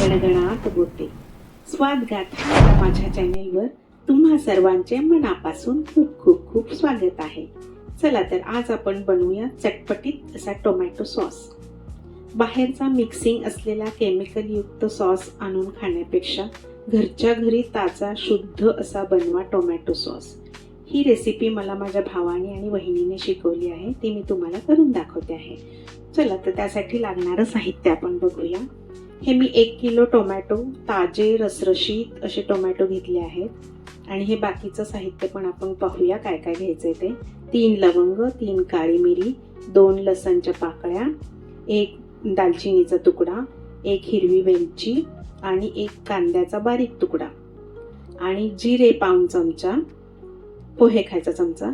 गणगणात होते. स्वाद गाथा माझ्या चॅनेलवर तुम्हा सर्वांचे मनापासून खूप खूप खूप स्वागत आहे. चला तर आज आपण बनवूया चटपटीत असा टोमॅटो सॉस बाहेरचा मिक्सिंग असलेला केमिकलयुक्त सॉस आणून खाण्यापेक्षा घरच्या घरी ताजा शुद्ध असा बनवा टोमॅटो सॉस ही रेसिपी मला माझ्या भावाने आणि वहिनीने शिकवली आहे ती मी तुम्हाला करून दाखवते आहे. चला तर त्यासाठी लागणारं साहित्य आपण बघूया. हे मी एक किलो टोमॅटो ताजे रसरशीत असे टोमॅटो घेतले आहेत. आणि हे बाकीचं साहित्य पण आपण पाहूया काय काय घ्यायचं आहे ते. तीन लवंग तीन काळी मिरी दोन लसणच्या पाकळ्या एक दालचिनीचा तुकडा एक हिरवी वेलची आणि एक कांद्याचा बारीक तुकडा. आणि जिरे पाऊन चमचा पोहे खायचा चमचा.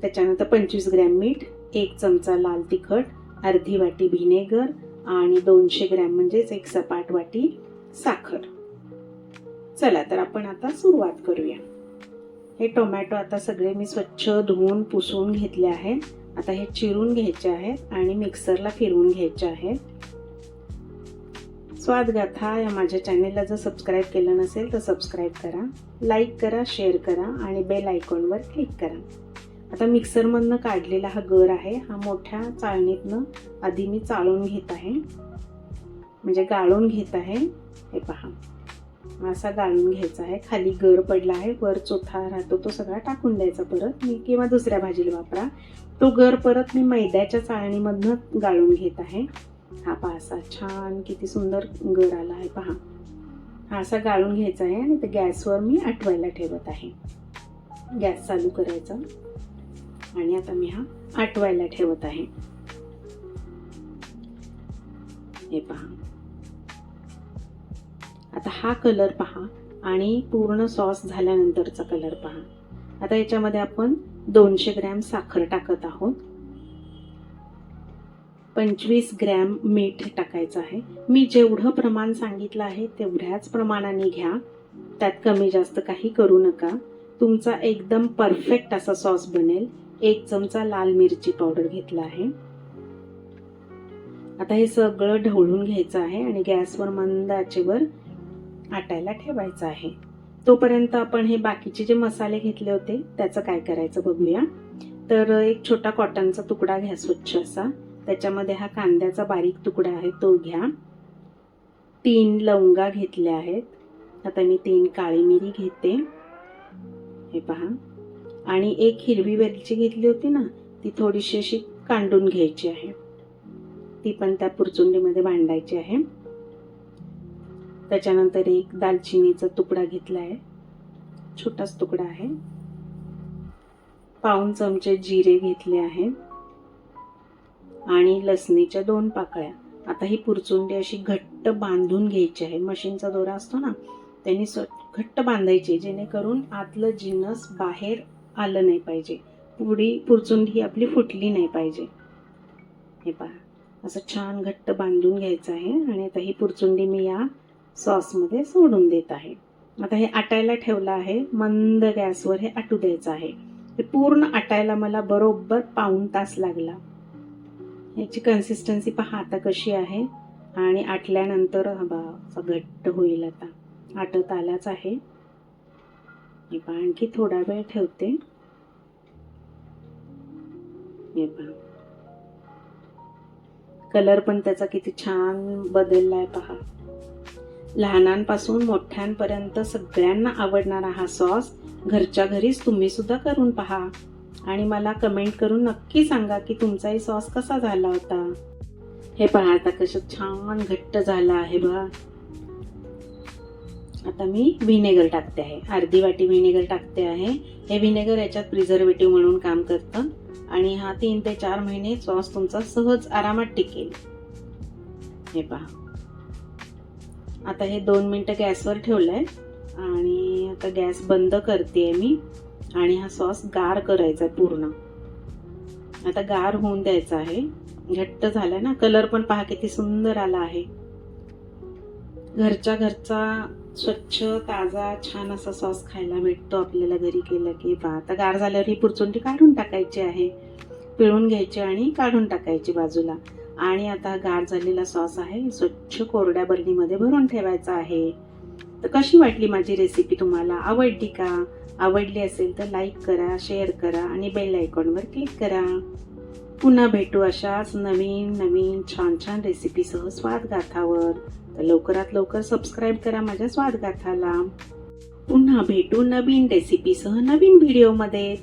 त्याच्यानंतर पंचवीस ग्रॅम मीठ एक चमचा लाल तिखट अर्धी वाटी व्हिनेगर आणि दोनशे ग्रॅम म्हणजेच एक सपाट वाटी साखर. चला तर आपण आता सुरुवात करूया. हे टोमॅटो आता सगळे मी स्वच्छ धुवून पुसून घेतले आहेत. आता हे चिरून घ्यायचे आहेत आणि मिक्सरला फिरवून घ्यायचे आहेत. स्वादगाथा या माझ्या चॅनेलला जर सबस्क्राईब केलं नसेल तर सबस्क्राईब करा लाईक करा शेअर करा आणि बेल आयकॉनवर क्लिक करा. आता मिक्सरमधनं काढलेला हा गर आहे हा मोठ्या चाळणीतनं आधी मी चाळून घेत आहे. म्हणजे गाळून घेत आहे. हे पहा. असा गाळून घ्यायचा आहे. खाली गर पडला आहे. वर चोथा राहतो तो सगळा टाकून द्यायचा परत. मी किंवा दुसऱ्या भाजीला वापरा. तो गर परत मी मैद्याच्या चाळणीमधनं गाळून घेत आहे. हा पहा असा छान किती सुंदर गर आला आहे. पहा. हा असा गाळून घ्यायचा आहे आणि ते गॅसवर मी आटवायला ठेवत आहे. गॅस चालू करायचा. आणि आता मी हा आटवायला ठेवत आहे. हे पहा. आता हा कलर पहा आणि पूर्ण सॉस झाल्यानंतरचा कलर पहा. आता याच्यामध्ये आपण दोनशे ग्रॅम साखर टाकत आहोत. पंचवीस ग्रॅम मीठ टाकायचं आहे. मी जेवढं प्रमाण सांगितलं आहे तेवढ्याच प्रमाणाने घ्या. त्यात कमी जास्त काही करू नका. तुमचा एकदम परफेक्ट असा सॉस बनेल. एक चमचा लाल मिरची पावडर घेतला आहे. आता हे सगळं ढवळून घ्यायचं आहे आणि गॅसवर मंद आचेवर आटायला ठेवायचं आहे. तोपर्यंत आपण हे बाकीचे जे मसाले घेतले होते त्याचं काय करायचं बघूया. तर एक छोटा कॉटनचा तुकडा घ्या स्वच्छ असा. त्याच्यामध्ये हा कांद्याचा बारीक तुकडा आहे तो घ्या. तीन लवंगा घेतल्या आहेत. आता मी तीन काळी मिरी घेते. हे पहा. आणि एक हिरवी वेलची घेतली होती ना ती थोडीशी अशी कांडून घ्यायची आहे. ती पण त्या पुरचुंडीमध्ये बांधायची आहे. त्याच्यानंतर एक दालचिनीचा तुकडा घेतला आहे. छोटाच तुकडा आहे. पाऊन चमचे जिरे घेतले आहेत आणि लसणीच्या दोन पाकळ्या. आता ही पुरचुंडी अशी घट्ट बांधून घ्यायची आहे. मशीनचा दोरा असतो ना त्यांनी घट्ट बांधायची जेणेकरून आतलं जिनस बाहेर आलं नाही पाहिजे. पुढी पुरचुंडी ही आपली फुटली नाही पाहिजे. हे पहा. असं छान घट्ट बांधून घ्यायचं आहे आणि आता ही पुरचुंडी मी या सॉसमध्ये सोडून देत आहे. आता हे आटायला ठेवलं आहे. मंद गॅसवर हे आटू द्यायचं आहे. हे पूर्ण आटायला मला बरोबर पाऊण तास लागला. याची कन्सिस्टन्सी पहा आता कशी आहे. आणि आटल्यानंतर हा बा घट्ट होईल आता. आटत आलाच आहे. हे पहा आणखी थोडा वेळ ठेवते. हे पहा. कलर पण त्याचा किती छान बदललाय पहा. लहानांपासून मोठ्यांपर्यंत सगळ्यांना आवडणारा हा सॉस घरच्या घरीच तुम्ही सुद्धा करून पहा. आणि मला कमेंट करून नक्की सांगा की तुमचाही सॉस कसा झाला होता. हे पहा आता कसं छान घट्ट झालं आहे बघा. आता मी व्हिनेगर टाकते आहे. अर्धी वाटी व्हिनेगर टाकते आहे. हे व्हिनेगर याच्यात प्रिझर्वेटिव्ह म्हणून काम करतं. आणि हा तीन ते चार महिने सॉस तुमचा सहज आरामात टिकेल. हे पहा. आता हे दोन मिनटं गॅसवर ठेवलं आहे आणि आता गॅस बंद करते मी. आणि हा सॉस गार करायचा आहे पूर्ण. आता गार होऊन द्यायचा आहे. घट्ट झाला ना? कलर पण पहा किती सुंदर आला आहे. घरच्या घरचा स्वच्छ ताजा छान असा सॉस खायला भेटतो आपल्याला घरी केलं की बा. आता गार झाल्यावर ही पुरचुंडी काढून टाकायची आहे. पिळून घ्यायची आणि काढून टाकायची बाजूला. आणि आता गार झालेला सॉस आहे स्वच्छ कोरड्या बरणीमध्ये भरून ठेवायचा आहे. तर कशी वाटली माझी रेसिपी तुम्हाला? आवडली का? आवडली असेल तर लाईक करा शेअर करा आणि बेल आयकॉनवर क्लिक करा. पुन्हा भेटू अशाच नवीन नवीन छान छान रेसिपीसह स्वादगाथावर तर लवकरात लवकर सबस्क्राईब करा माझ्या स्वादगाथाला पुन्हा भेटू नवीन रेसिपीसह नवीन व्हिडिओमध्ये